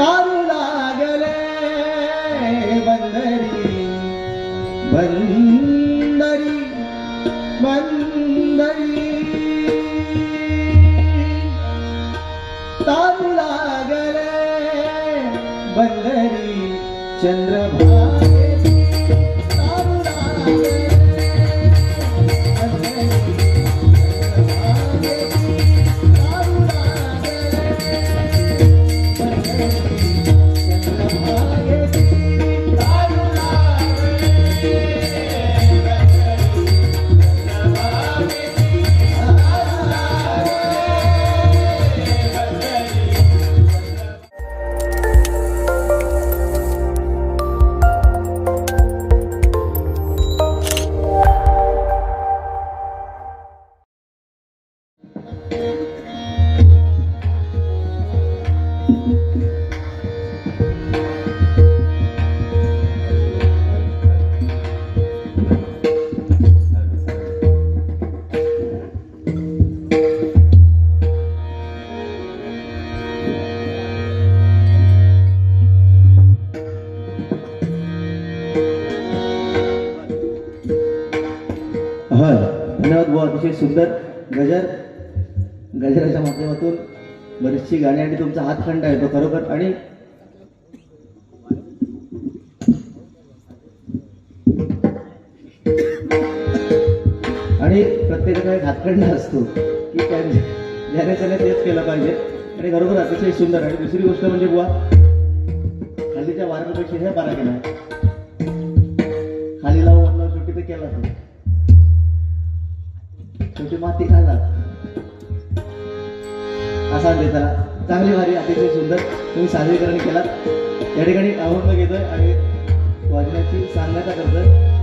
तारू लागले बंदरी बंदरी बंदरी तारू लागले बंदरी चंद्रभागेची बरीचशी गाणी आणि तुमचा हातखंड आहे तो खरोखर आणि आणि प्रत्येकाचा एक हातखंड असतो की त्याने ज्याने त्याने तेच केलं पाहिजे. आणि खरोखर अतिशय सुंदर. आणि दुसरी गोष्ट म्हणजे बुवा खालीच्या वारणापेक्षा हे बारा केला खाली लावून सुट्टी तर केला तो शेवटी माती खाला असा देताना त्याला चांगली भारी अतिशय सुंदर. तुम्ही सादरीकरण केलात. या ठिकाणी आव्हान घेतोय आणि वाजण्याची सांगण्याचा करतोय.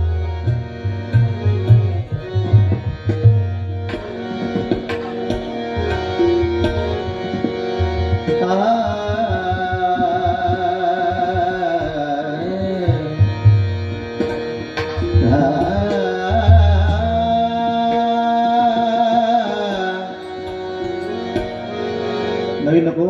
Ngayon ako,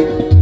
Thank you.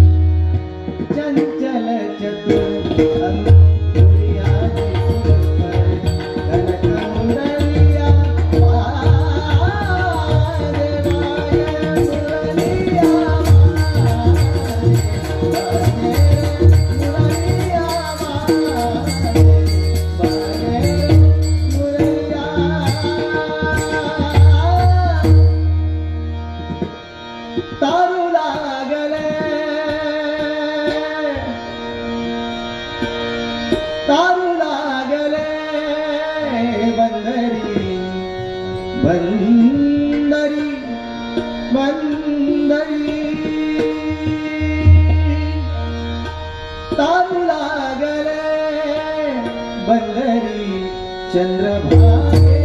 Pandhari चंद्रभागेची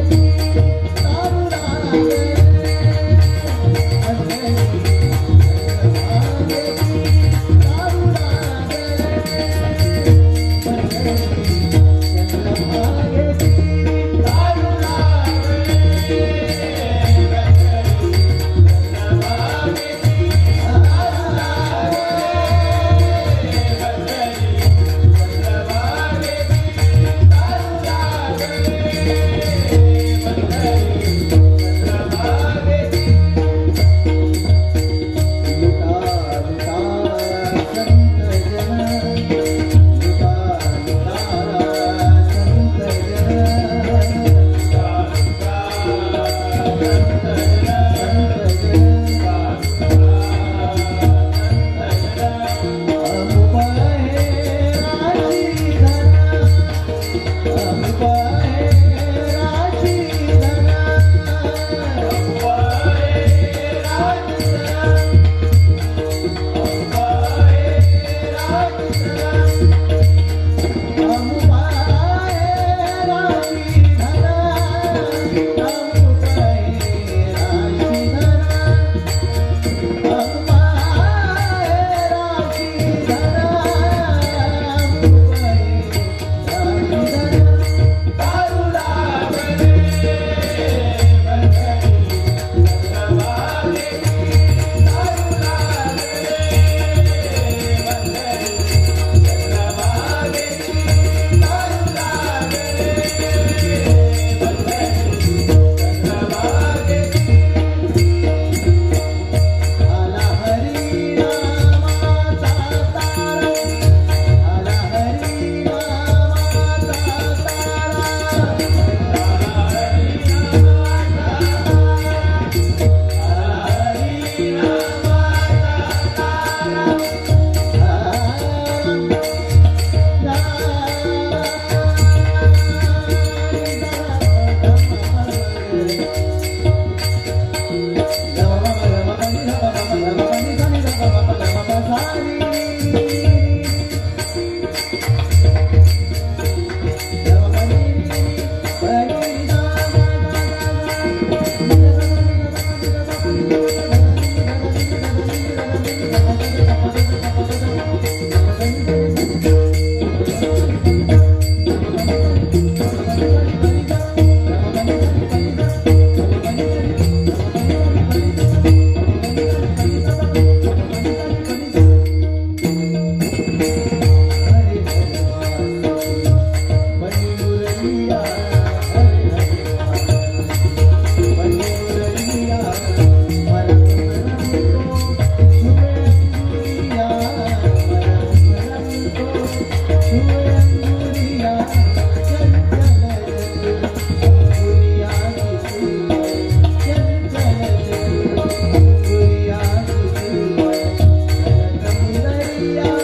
Yeah.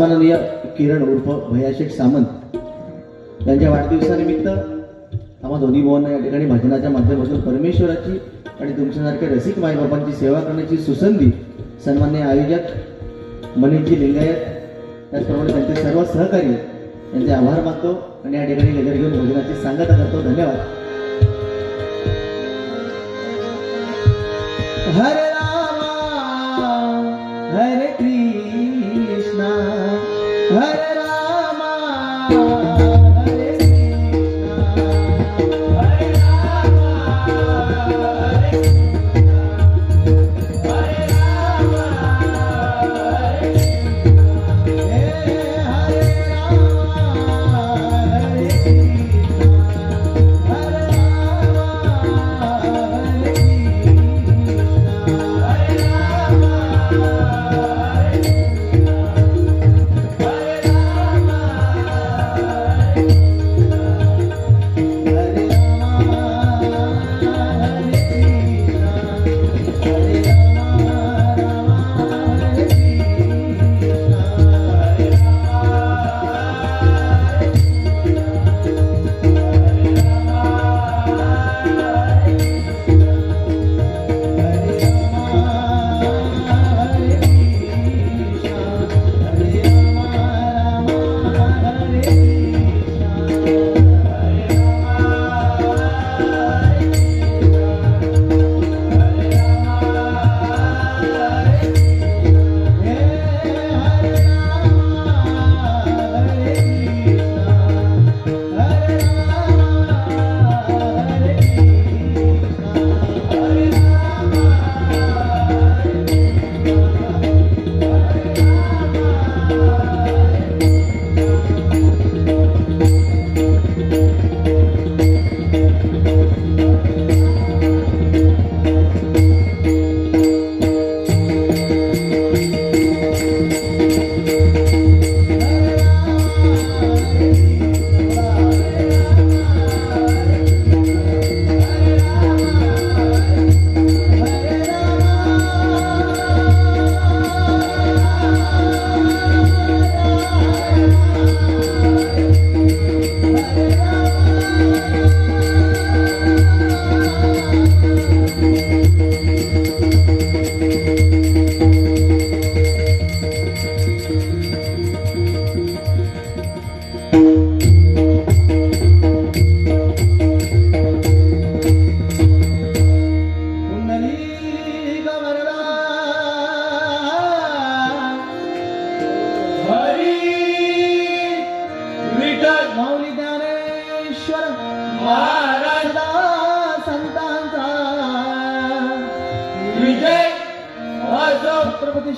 सन्माननीय किरण उर्फ भयाशेठ सामंत यांच्या वाढदिवसानिमित्त आम्हा दोन्ही भावांना या ठिकाणी भजनाच्या माध्यमातून परमेश्वराची आणि तुमच्यासारख्या रसिक माईबापांची सेवा करण्याची सुसंधी सन्मान्य आयोजक मनीषजी लिंगायत त्याचप्रमाणे त्यांचे सर्व सहकारी यांचे आभार मानतो आणि या ठिकाणी गजर घेऊन भोजनाची सांगता करतो. धन्यवाद. हरे हरे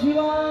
시원